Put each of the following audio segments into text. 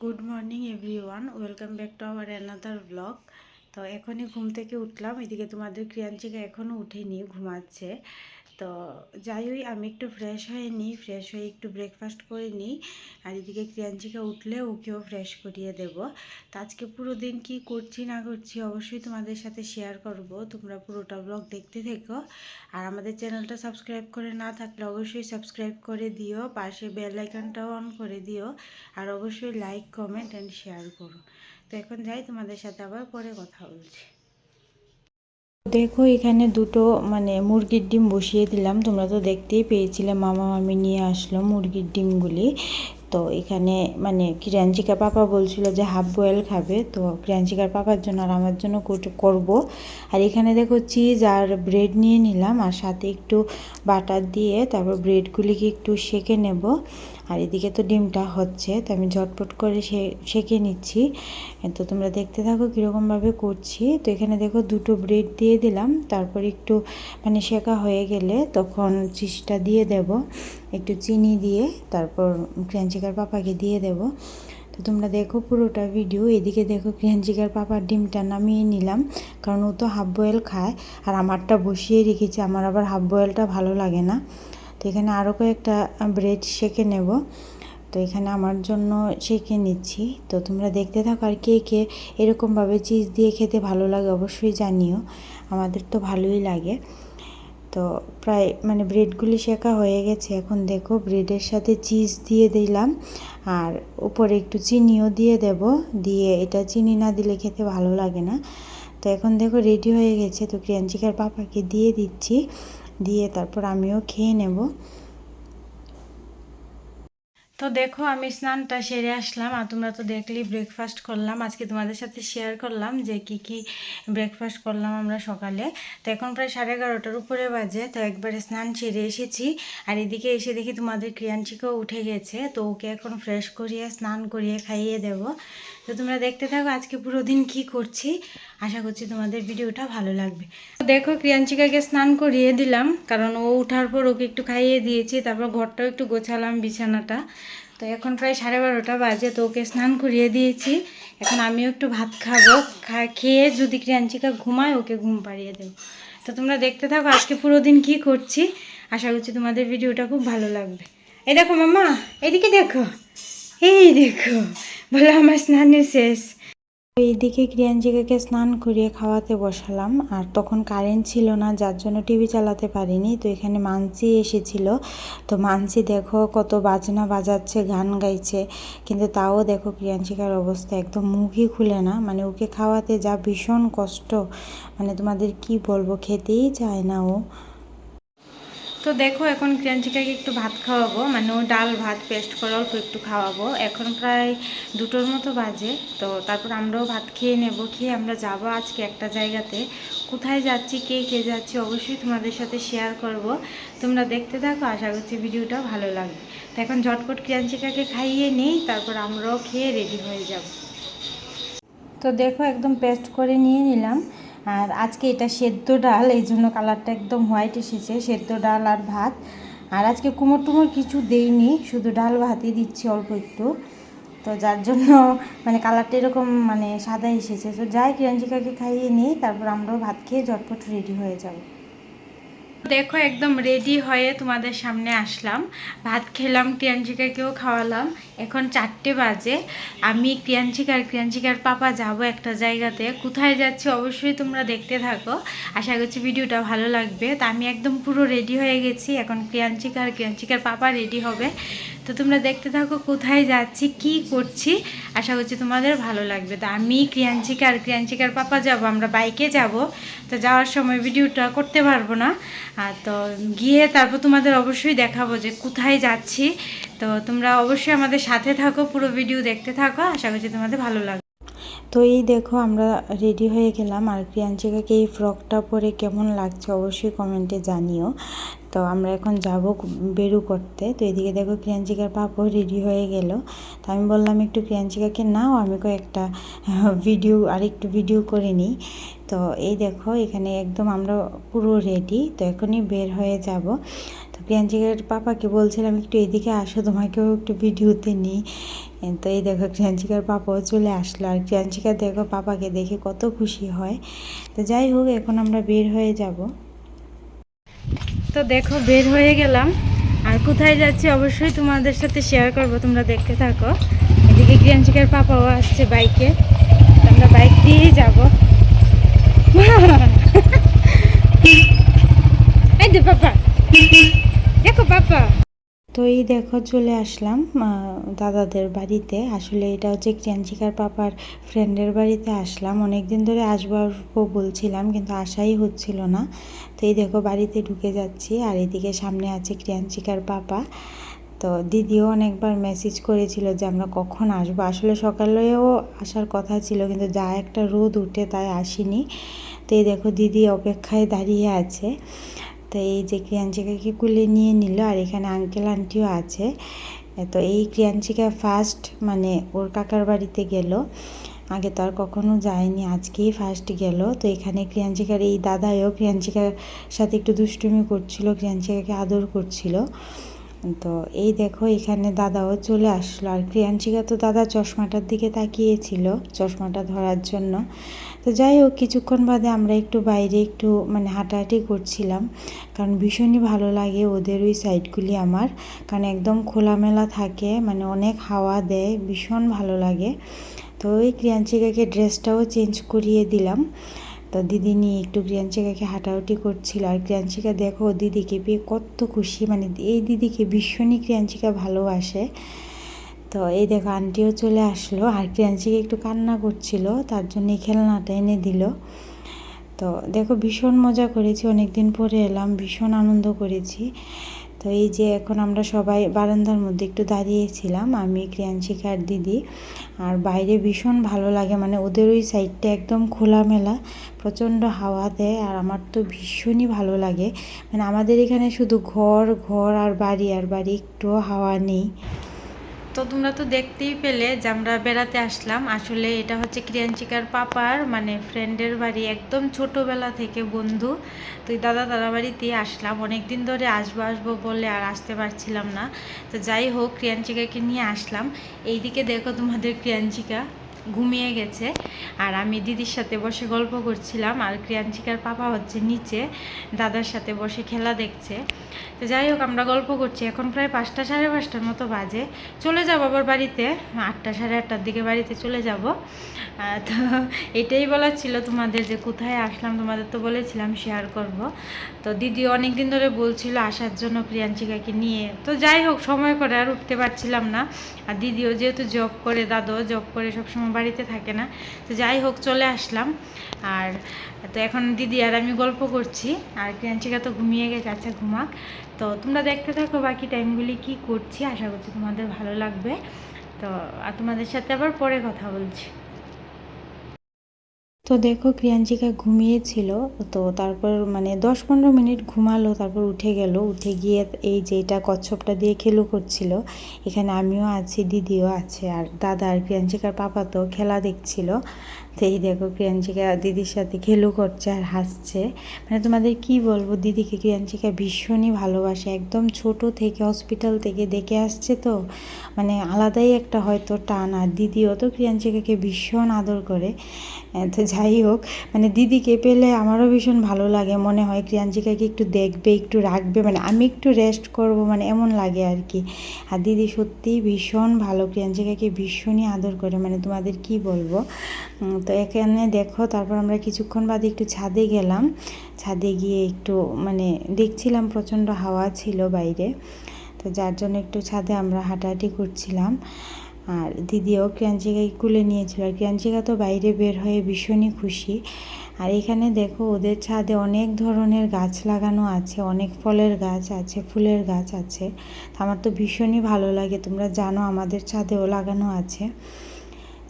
Good morning everyone welcome back to our another blog তো এখনই ঘুম থেকে উঠলাম। এদিকে তোমাদের ক্রিয়াঞ্চিকা এখনও উঠেনি, ঘুমাচ্ছে। তো যাই হোক, আমি একটু ফ্রেশ হয়ে নিই ফ্রেশ হয়ে একটু ব্রেকফাস্ট করে নিই। আর এদিকে ক্রিয়াঞ্চিকা উঠলে ওকেও ফ্রেশ করিয়ে দেব। তো আজকে পুরো দিন কি করছি না করছি অবশ্যই তোমাদের সাথে শেয়ার করব। তোমরা পুরোটা ব্লগ দেখতে থেকো। আর আমাদের চ্যানেলটা সাবস্ক্রাইব করে না থাকলে অবশ্যই সাবস্ক্রাইব করে দিও। পাশে বেল আইকনটাও অন করে দিও। আর অবশ্যই লাইক কমেন্ট অ্যান্ড শেয়ার করো। তো এখন যাই, তোমাদের সাথে আবার পরে কথা বলছি। দেখো, এখানে দুটো মানে মুরগির ডিম বসিয়ে দিলাম। তোমরা তো দেখতেই পেয়েছিলে মামা মামি নিয়ে আসলো মুরগির ডিমগুলি। তো এখানে মানে ক্রিয়াঞ্চিকা পাপা বলছিল যে হাফ বয়েল খাবে, তো ক্রিয়াঞ্চিকার পাপার জন্য আর আমার জন্য করব। আর এখানে দেখো চিজ আর ব্রেড নিয়ে নিলাম, আর সাথে একটু বাটার দিয়ে তারপর ব্রেডগুলিকে একটু সেকে নেব। আর এদিকে তো ডিমটা হচ্ছে, তো আমি ঝটপট করে সে সেকে নিচ্ছি। তো তোমরা দেখতে থাকো কীরকমভাবে করছি। তো এখানে দেখো দুটো ব্রেড দিয়ে দিলাম, তারপর একটু মানে শেখা হয়ে গেলে তখন চিজটা দিয়ে দেব। একটু চিনি দিয়ে, তারপর ক্রাঞ্চিকার পাপাকে দিয়ে দেব। তো তোমরা দেখো পুরোটা ভিডিও এদিকে দেখো ক্রিয়াঞ্চিকার পাপার ডিমটা নামিয়ে নিলাম, কারণ ও তো হাফ বয়েল খায়, আর আমারটা বসিয়ে রেখেছি, আমার আবার হাফ বয়েলটা ভালো লাগে না। তো এখানে আরও কয়েকটা ব্রেড সেকে নেব। তো এখানে আমার জন্য সেকে নিচ্ছি। তো তোমরা দেখতে থাকো আর কে কে এরকমভাবে চিজ দিয়ে খেতে ভালো লাগে অবশ্যই জানিও। আমাদের তো ভালোই লাগে। তো প্রায় মানে ব্রেডগুলি শেখা হয়ে গেছে। এখন দেখো ব্রেডের সাথে চিজ দিয়ে দিলাম। আর উপরে একটু চিনিও দিয়ে দেব। দিয়ে এটা চিনি না দিলে খেতে ভালো লাগে না। তো এখন দেখো রেডি হয়ে গেছে। তো ক্রিয়াঞ্চিকার পাপাকে দিয়ে দিচ্ছি। দিয়ে তারপর আমিও খেয়ে নেব। তো দেখো, আমি স্নানটা সেরে আসলাম আর তোমরা তো দেখলেই ব্রেকফাস্ট করলাম। আজকে তোমাদের সাথে শেয়ার করলাম যে কি কি ব্রেকফাস্ট করলাম আমরা সকালে। তো এখন প্রায় সাড়ে এগারোটার উপরে বাজে, তো একবারে স্নান সেরে এসেছি। আর এদিকে এসে দেখি তোমাদের ক্রিয়াঞ্চিকেও উঠে গেছে, তো ওকে এখন ফ্রেশ করিয়ে, স্নান করিয়ে খাইয়ে দেব। তো তোমরা দেখতে থাকো আজকে পুরো দিন কী করছি। আশা করছি তোমাদের ভিডিওটা ভালো লাগবে। দেখো, ক্রিয়াঞ্চিকাকে স্নান করিয়ে দিলাম, কারণ ও উঠার পর ওকে একটু খাইয়ে দিয়েছি, তারপর ঘরটাও একটু গোছালাম বিছানাটা। তো এখন প্রায় সাড়ে বারোটা বাজে, তো ওকে স্নান করিয়ে দিয়েছি। এখন আমিও একটু ভাত খাব খেয়ে যদি ক্রিয়াঞ্চিকা ঘুমায়, ওকে ঘুম পাড়িয়ে দেবো। তো তোমরা দেখতে থাকো আজকে পুরো দিন কী করছি, আশা করছি তোমাদের ভিডিওটা খুব ভালো লাগবে। এই দেখো মামা এদিকে দেখো, এই দেখো বলে আমার স্নানের শেষ। এইদিকে ক্রিয়াঞ্জিকাকে স্নান করিয়ে খাওয়াতে বসালাম, আর তখন কারেন্ট ছিল না, যার জন্য টিভি চালাতে পারিনি। তো এখানে মানসি এসেছিল। তো মানসি দেখো কত বাজনা বাজাচ্ছে, গান গাইছে। কিন্তু তাও দেখো ক্রিয়াঞ্চিকার অবস্থা একদম মুখই খুলে না। মানে ওকে খাওয়াতে যা ভীষণ কষ্ট। মানে তোমাদের কি বলব, খেতেই চায় না ও। তো দেখো, এখন ক্রিয়াঞ্চিকাকে একটু ভাত খাওয়াবো। মানে ও ডাল ভাত পেস্ট করে অল্প একটু খাওয়াবো। এখন প্রায় দুটোর মতো বাজে। তো তারপর আমরাও ভাত খেয়ে নেব। খেয়ে আমরা যাব আজকে একটা জায়গাতে। কোথায় যাচ্ছি, কে কে যাচ্ছি অবশ্যই তোমাদের সাথে শেয়ার করব। তোমরা দেখতে থাকো, আশা করছি ভিডিওটা ভালো লাগবে। তো এখন ঝটপট ক্রিয়াঞ্চিকাকে খাইয়ে নিই, তারপর আমরাও খেয়ে রেডি হয়ে যাব। তো দেখো, একদম পেস্ট করে নিয়ে নিলাম। আর আজকে এটা সেদ্ধ ডাল, এই জন্য কালারটা একদম হোয়াইট এসেছে, সেদ্ধ ডাল আর ভাত। আর আজকে কুমোর টুমোর কিছু দেইনি, শুধু ডাল ভাতই দিচ্ছি অল্প একটু। তো যার জন্য মানে কালারটা এরকম মানে সাদা এসেছে। তো যাই কিরঞ্জিকাকে খাইয়ে নিই, তারপর আমরাও ভাত খেয়ে ঝটপট রেডি হয়ে যাব। দেখো, একদম রেডি হয়ে তোমাদের সামনে আসলাম। ভাত খেলাম, ক্রিয়াঞ্চিকাকেও খাওয়ালাম। এখন চারটে বাজে। আমি ক্রিয়াঞ্চিকা আর ক্রিয়াঞ্চিকার পাপা যাব একটা জায়গাতে। কোথায় যাচ্ছি অবশ্যই তোমরা দেখতে থাকো। আশা করছি ভিডিওটা ভালো লাগবে। তা আমি একদম পুরো রেডি হয়ে গেছি। এখন ক্রিয়াঞ্চিকা আর ক্রিয়াঞ্চিকার পাপা রেডি হবে। তো তোমরা দেখতে থাকো কোথায় যাচ্ছি, কি করছি। আশা করছি তোমাদের ভালো লাগবে। তো আমি ক্রিয়াঞ্চিকা আর ক্রিয়াঞ্চিকার পাপা যাব, আমরা বাইকে যাব। তো যাওয়ার সময় ভিডিওটা করতে পারব না। তো গিয়ে তারপর তোমাদের অবশ্যই দেখাবো যে কোথায় যাচ্ছি। তো তোমরা অবশ্যই আমাদের সাথে থাকো, পুরো ভিডিও দেখতে থাকো। আশা করছি তোমাদের ভালো লাগবে। তো এই দেখো, আমরা রেডি হয়ে গেলাম। আর ক্রিয়াঞ্চিকাকে এই ফ্রকটা পরে কেমন লাগছে অবশ্যই কমেন্টে জানিও। তো আমরা এখন যাব বেরু করতে। তো এদিকে দেখো ক্রিয়াঞ্চিকার পাপও রেডি হয়ে গেল। তো আমি বললাম, একটু ক্রিয়াঞ্চিকাকে নাও, আমি কয়েকটা ভিডিও আর একটু ভিডিও করে নিই। তো এই দেখো, এখানে একদম আমরা পুরো রেডি তো এখনই বের হয়ে যাব। তো প্রিয়াঞ্চিকার পাপাকে বলছিলাম, একটু এদিকে আসো, তোমাকেও একটু ভিডিওতে নিই। তো এই দেখো ক্রিয়াঞ্চিকার পাপাও চলে আসলো। আর ক্রিয়াঞ্চিকা দেখো পাপাকে দেখে কত খুশি হয়। তো যাই হোক, এখন আমরা বের হয়ে যাব। তো দেখো বের হয়ে গেলাম। আর কোথায় যাচ্ছি অবশ্যই তোমাদের সাথে শেয়ার করব, তোমরা দেখতে থাকো। এদিকে ক্রিয়াঞ্চিকার পাপাও আসছে বাইকে আমরা বাইক দিয়েই যাব। এই যে পাপা। দেখো পাপা। তো এই দেখো চলে আসলাম দাদাদের বাড়িতে। আসলে এটা হচ্ছে ক্রিয়াঞ্চিকার পাপার ফ্রেন্ডের বাড়িতে আসলাম। অনেক দিন ধরে আসব বলছিলাম, কিন্তু আশাই হচ্ছিল না। তো এই দেখো বাড়িতে ঢুকে যাচ্ছি, আর এদিকে সামনে আছে ক্রিয়াঞ্চিকার পাপা। তো দিদিও অনেকবার মেসেজ করেছিল যে আমরা কখন আসব। আসলে সকালেও আসার কথা ছিল, কিন্তু যা একটা রোদ উঠে তাই আসিনি। তো এই দেখো দিদি অপেক্ষায় দাঁড়িয়ে আছে। তো এই যে ক্রিয়াঞ্চিকাকে কুলে নিয়ে নিল, আর এখানে আঙ্কেল আন্টিও আছে। তো এই ক্রিয়াঞ্চিকা ফার্স্ট মানে ওর কাকার বাড়িতে গেল। আগে তো আর কখনো যায়নি, আজকেই ফার্স্ট গেল। তো এখানে ক্রিয়াঞ্চিকার এই দাদাইও ক্রিয়াঞ্চিকার সাথে একটু দুষ্টুমি করছিল, ক্রিয়াঞ্চিকাকে আদর করছিল। তো এই দেখো, এখানে দাদাও চলে আসলো। আর ক্রিয়াঞ্চিকা তো দাদা চশমাটার দিকে তাকিয়েছিল, চশমাটা ধরার জন্য। তো যাই হোক, কিছুক্ষণ বাদে আমরা একটু বাইরে একটু মানে হাঁটাহাঁটি করছিলাম। কারণ ভীষণই ভালো লাগে ওদের ওই সাইডগুলি আমার। কারণ একদম খোলামেলা থাকে মানে অনেক হাওয়া দেয়, ভীষণ ভালো লাগে। তো ওই ক্রিয়াঞ্চিকাকে ড্রেসটাও চেঞ্জ করিয়ে দিলাম। তো দিদি নিয়ে একটু ক্রিয়াঞ্চিকাকে হাঁটাহাঁটি করছিল। আর ক্রিয়াঞ্চিকা দেখো দিদিকে পেয়ে কত খুশি। মানে এই দিদিকে ভীষণই ক্রিয়াঞ্চিকা ভালোবাসে। তো এই দেখো আন্টিও চলে আসলো। আর ক্রিয়াঞ্চিকা একটু কান্না করছিল, তার জন্য খেলনাটা এনে দিল। তো দেখো ভীষণ মজা করেছি অনেক দিন পরে এলাম, ভীষণ আনন্দ করেছি। তো এই যে এখন আমরা সবাই বারান্দার মধ্যে একটু দাঁড়িয়েছিলাম, আমি ক্রিয়াংশিকার দিদি। আর বাইরে ভীষণ ভালো লাগে মানে ওদের ওই সাইডটা একদম খোলামেলা, প্রচণ্ড হাওয়া দেয় আর আমার তো ভীষণই ভালো লাগে। মানে আমাদের এখানে শুধু ঘর ঘর আর বাড়ি আর বাড়ি একটুও হাওয়া নেই। তো তোমরা তো দেখতেই পেলে যে আমরা বেড়াতে আসলাম। আসলে এটা হচ্ছে ক্রিয়াঞ্চিকার পাপার মানে ফ্রেন্ডের বাড়ি, একদম ছোটোবেলা থেকে বন্ধু। তো দাদা দাদা বাড়িতেই আসলাম। অনেক দিন ধরে আসব আসব বলে আর আসতে পারছিলাম না। তো যাই হোক, ক্রিয়াঞ্চিকাকে নিয়ে আসলাম। এইদিকে দেখো তোমাদের ক্রিয়াঞ্চিকা ঘুমিয়ে গেছে। আর আমি দিদির সাথে বসে গল্প করছিলাম। আর ক্রিয়াঞ্চিকার পাপা হচ্ছে নিচে, দাদার সাথে বসে খেলা দেখছে। তো যাই হোক, আমরা গল্প করছি। এখন প্রায় পাঁচটা সাড়ে পাঁচটার মতো বাজে। চলে যাব আবার বাড়িতে। আটটা সাড়ে আটটার দিকে বাড়িতে চলে যাব। তো এটাই বলার ছিল তোমাদের যে কোথায় আসলাম, তোমাদের তো বলেছিলাম শেয়ার করব। তো দিদি অনেক দিন ধরে বলছিল আসার জন্য প্রিয়াঞ্চিকাকে নিয়ে। তো যাই হোক, সময় করে আর উঠতে পারছিলাম না। আর দিদিও যেহেতু জব করে, দাদুও জব করে, সবসময় বাড়িতে থাকে না। তো যাই হোক, চলে আসলাম। আর তো এখন দিদি আর আমি গল্প করছি, আর প্রিয়াঞ্চিকা তো ঘুমিয়ে গেছে আচ্ছা ঘুমাক। তো তোমরা দেখতে থাকো বাকি টাইমগুলি কি করছি, আশা করছি তোমাদের ভালো লাগবে। তো আর তোমাদের সাথে আবার পরে কথা বলছি। তো দেখো ক্রিয়াঞ্চিকা ঘুমিয়েছিল, তো তারপর মানে দশ পনেরো মিনিট ঘুমালো, তারপর উঠে গেল। উঠে গিয়ে এই যে এটা কচ্ছপটা দিয়ে খেলু করছিল, এখানে আমিও আছি, দিদিও আছে, আর দাদা আর ক্রিয়াঞ্চিকার পাপা তো খেলা দেখছিল। তো এই দেখো ক্রিয়াঞ্চিকা দিদির সাথে খেলু করছে আর হাসছে। মানে তোমাদের কি বলব, দিদিকে ক্রিয়াঞ্চিকা ভীষণই ভালোবাসে, একদম ছোট থেকে হসপিটাল থেকে দেখে আসছে তো মানে আলাদাই একটা হয়তো টান। আর দিদিও তো ক্রিয়াঞ্চিকাকে ভীষণ আদর করে। তো যাই হোক মানে দিদিকে পেলে আমারও ভীষণ ভালো লাগে। মনে হয় ক্রিয়াঞ্চিকাকে একটু দেখবে, একটু রাখবে মানে আমি একটু রেস্ট করব মানে এমন লাগে আর কি। আর দিদি সত্যিই ভীষণ ভালো, ক্রিয়াঞ্চিকাকে ভীষণই আদর করে। মানে তোমাদের কি বলব তো এখানে দেখো, তারপর আমরা কিছুক্ষণ বাদে একটু ছাদে গেলাম। ছাদে গিয়ে একটু মানে দেখছিলাম প্রচণ্ড হাওয়া ছিল বাইরে। তো যার জন্য একটু ছাদে আমরা হাঁটাহাঁটি করছিলাম। আর দিদিও ক্রাঞ্চিকাকে কুলে নিয়েছিল। আর ক্রাঞ্চিকা তো বাইরে বের হয়ে ভীষণই খুশি। আর এখানে দেখো, ওদের ছাদে অনেক ধরনের গাছ লাগানো আছে। অনেক ফলের গাছ আছে, ফুলের গাছ আছে। আমার তো ভীষণই ভালো লাগে। তোমরা জানো, আমাদের ছাদেও লাগানো আছে।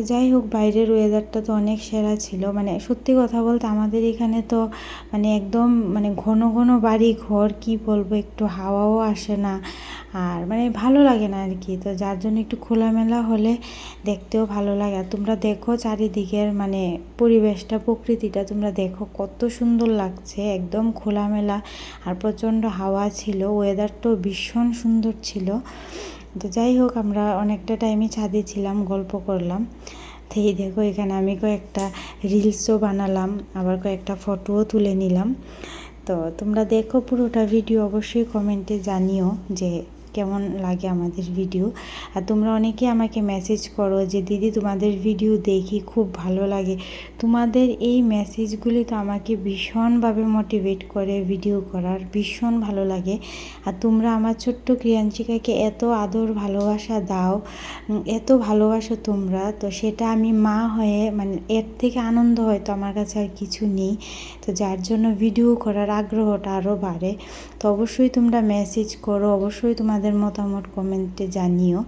তো যাই হোক, বাইরের ওয়েদারটা তো অনেক সেরা ছিল। মানে সত্যি কথা বলতে আমাদের এখানে তো মানে একদম মানে ঘন ঘন বাড়ি ঘর কি বলব, একটু হাওয়াও আসে না। আর মানে ভালো লাগে না আর কি। তো যার জন্য একটু খোলামেলা হলে দেখতেও ভালো লাগে। আর তোমরা দেখো চারিদিকের মানে পরিবেশটা, প্রকৃতিটা, তোমরা দেখো কত সুন্দর লাগছে, একদম খোলামেলা। আর প্রচণ্ড হাওয়া ছিল ওয়েদারটাও ভীষণ সুন্দর ছিল। তো যাই হোক, আমরা অনেকটা টাইমই ছাদে ছিলাম, গল্প করলাম। তো এই দেখো, এখানে আমি কয়েকটা রিলসও বানালাম, আবার কয়েকটা ফটোও তুলে নিলাম। তো তোমরা দেখো পুরোটা ভিডিও অবশ্যই কমেন্টে জানিও যে কেমন লাগে আমাদের ভিডিও আর তোমরা অনেকে আমাকে মেসেজ করো যে, দিদি, তোমাদের ভিডিও দেখি, খুব ভালো লাগে। তোমাদের এই মেসেজগুলি তো আমাকে ভীষণভাবে মোটিভেট করে ভিডিও করার, ভীষণ ভালো লাগে। আর তোমরা আমার ছোট্ট ক্রিয়াঞ্চিকাকে এত আদর ভালোবাসা দাও এত ভালোবাসো তোমরা, তো সেটা আমি মা হয়ে মানে এর থেকে আনন্দ হয়তো আমার কাছে আর কিছু নেই। তো যার জন্য ভিডিও করার আগ্রহটা আরও বাড়ে। তো অবশ্যই তোমরা মেসেজ করো, অবশ্যই তোমাদের মতামত কমেন্টে জানিও।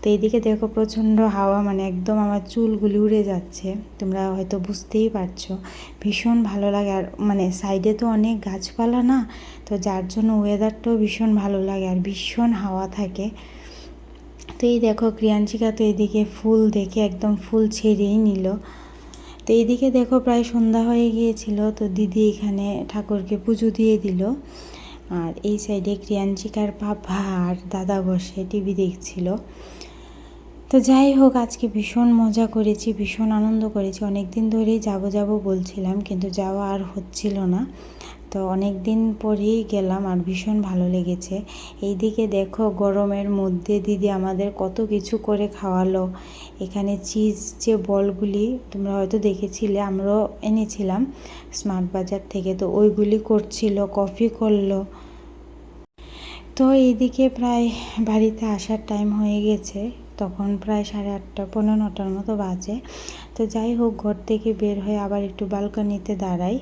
তো এইদিকে দেখো প্রচণ্ড হাওয়া মানে একদম আমার চুলগুলি উড়ে যাচ্ছে। তোমরা হয়তো বুঝতেই পারছ। ভীষণ ভালো লাগে। আর মানে সাইডে তো অনেক গাছপালা না, তো যার জন্য ওয়েদারটাও ভীষণ ভালো লাগে। আর ভীষণ হাওয়া থাকে। তো এই দেখো ক্রিয়াঞ্চিকা তো এদিকে ফুল দেখে একদম ফুল ছেড়েই নিল। তো এইদিকে দেখো প্রায় সন্ধ্যা হয়ে গিয়েছিল, তো দিদি এখানে ঠাকুরকে পুজো দিয়ে দিল। আর এই সাইডে ক্রিয়াঞ্চিকার পাপা আর দাদা বসে টিভি দেখছিল। তো যাই হোক, আজকে ভীষণ মজা করেছি, ভীষণ আনন্দ করেছি। অনেক দিন ধরেই যাব যাব বলছিলাম, কিন্তু যাওয়া আর হচ্ছিল না। তো অনেক দিন পরেই গেলাম আর ভীষণ ভালো লেগেছে। এইদিকে দেখো গরমের মধ্যে দিদি আমাদের কত কিছু করে খাওয়ালো। এখানে চিজ যে বলগুলি তোমরা হয়তো দেখেছিলে, আমরাও এনেছিলাম স্মার্ট বাজার থেকে। তো ওইগুলি করছিল কফি করল। তো এইদিকে প্রায় বাড়িতে আসার টাইম হয়ে গেছে। তখন প্রায় সাড়ে আটটা, পনেরো নটার মতো বাজে। তো যাই হোক, ঘর থেকে বের হয়ে আবার একটু বালকনিতে দাঁড়াই।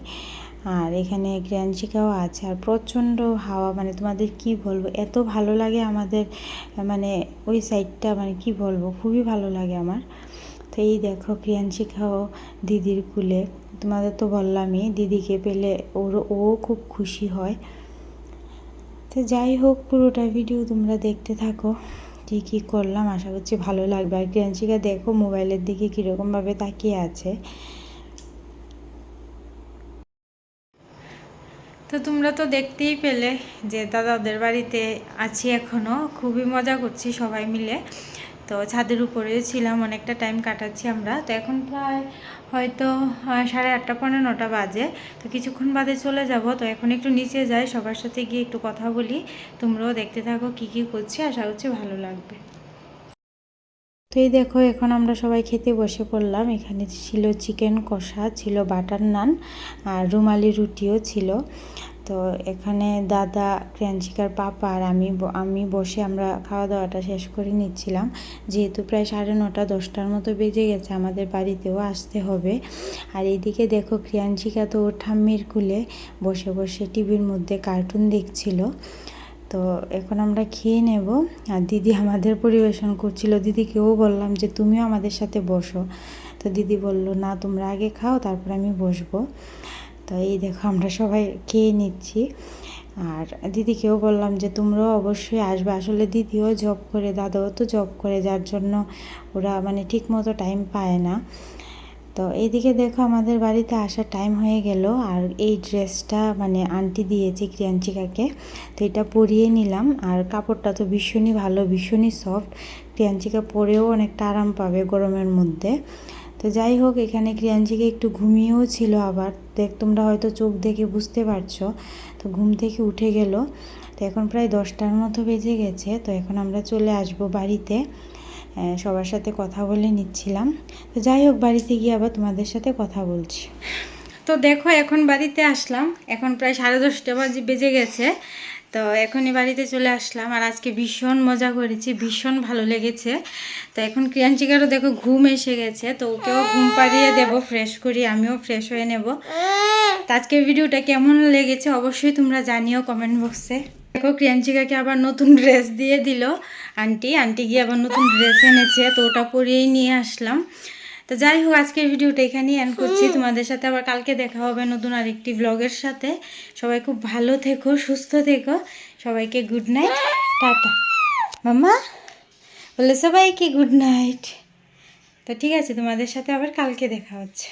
আর এখানে গ্র্যান্সিকাও আছে। আর প্রচণ্ড হাওয়া মানে তোমাদের কি বলব? এত ভালো লাগে আমাদের মানে ওই সাইডটা মানে কি বলব? খুবই ভালো লাগে আমার। তো এই দেখো প্রিয়াংশিকাও দিদির কুলে। তোমাদের তো বললামই, দিদিকে পেলে ওর, ও খুব খুশি হয়। তো যাই হোক, পুরোটা ভিডিও তোমরা দেখতে থাকো, কী কী করলাম। আশা করছি ভালো লাগবে। আর ক্রিয়াঞ্চিকা দেখো, মোবাইলের দিকে কীরকমভাবে তাকিয়ে আছে। তো তোমরা তো দেখতেই পেলে যে দাদাদের বাড়িতে আছি এখনও খুবই মজা করছি সবাই মিলে। তো ছাদের উপরে ছিলাম, অনেকটা টাইম কাটাচ্ছি আমরা। তো এখন প্রায় হয়তো সাড়ে আটটা পনেরো নটা বাজে। তো কিছুক্ষণ বাদে চলে যাব। তো এখন একটু নিচে যাই, সবার সাথে গিয়ে একটু কথা বলি। তোমরাও দেখতে থাকো কী কী করছি, আশা করছি ভালো লাগবে। তো এই দেখো, এখন আমরা সবাই খেতে বসে পড়লাম। এখানে ছিল চিকেন কষা, ছিল বাটার নান আর রুমালি রুটিও ছিল। তো এখানে দাদা ক্রাঞ্চিকার পাপা আর আমি আমি বসে আমরা খাওয়া দাওয়াটা শেষ করে নিচ্ছিলাম। যেহেতু প্রায় সাড়ে নটা, দশটার মতো বেজে গেছে, আমাদের বাড়িতেও আসতে হবে। আর এইদিকে দেখো, ক্রিয়াঞ্চিকা তো ওর ঠাম্মির কুলে বসে বসে টিভির মধ্যে কার্টুন দেখছিল। তো এখন আমরা খেয়ে নেব। আর দিদি আমাদের পরিবেশন করছিল। দিদিকেও বললাম যে, তুমিও আমাদের সাথে বসো। তো দিদি বলল, না, তোমরা আগে খাও, তারপর আমি বসবো। তো এই দেখো, আমরা সবাই খেয়ে নিচ্ছি। আর দিদিকেও বললাম যে, তোমরাও অবশ্যই আসবে। আসলে দিদিও জব করে, দাদাও তো জব করে, যার জন্য ওরা মানে ঠিক মতো টাইম পায় না। তো এইদিকে দেখো আমাদের বাড়িতে আসার টাইম হয়ে গেল, আর এই ড্রেসটা মানে আন্টি দিয়েছে ক্রিয়াঞ্চিকাকে। তো এটা পরিয়ে নিলাম, আর কাপড়টা তো ভীষণই ভালো, ভীষণই সফট ক্রিয়াঞ্চিকা পরেও অনেকটা আরাম পাবে গরমের মধ্যে। তো যাই হোক, এখানে ক্রিয়াঞ্চিকা একটু ঘুমিয়েও ছিল আবার। দেখ, তোমরা হয়তো চোখ দেখে বুঝতে পারছ। তো ঘুম থেকে উঠে গেল। তো এখন প্রায় দশটার মতো বেজে গেছে। তো এখন আমরা চলে আসব বাড়িতে। সবার সাথে কথা বলে নিচ্ছিলাম। তো যাই হোক, বাড়িতে গিয়ে আবার তোমাদের সাথে কথা বলছি। তো দেখো, এখন বাড়িতে আসলাম। এখন প্রায় সাড়ে দশটা বাজে, বেজে গেছে। তো এখনই বাড়িতে চলে আসলাম। আর আজকে ভীষণ মজা করেছি, ভীষণ ভালো লেগেছে। তো এখন ক্রিয়াঞ্চিকারও দেখো, ঘুম এসে গেছে। তো ওকেও ঘুম পাড়িয়ে দেবো, ফ্রেশ করি, আমিও ফ্রেশ হয়ে নেব। তো আজকের ভিডিওটা কেমন লেগেছে অবশ্যই তোমরা জানিও কমেন্ট বক্সে। দেখো ক্রিয়াঞ্চিকাকে আবার নতুন ড্রেস দিয়ে দিল। আন্টি আন্টি গিয়ে আবার নতুন ড্রেস এনেছে তো ওটা পরিয়েই নিয়ে আসলাম। তো যাই হোক আজকের ভিডিওটা এখানেই এন্ড করছি। তোমাদের সাথে আবার কালকে দেখা হবে নতুন আরেকটি ব্লগের সাথে। সবাই খুব ভালো থেকো সুস্থ থেকো। সবাইকে গুড নাইট টাটা। মাম্মা বলে সবাইকে গুড নাইট তো ঠিক আছে তোমাদের সাথে আবার কালকে দেখা হচ্ছে।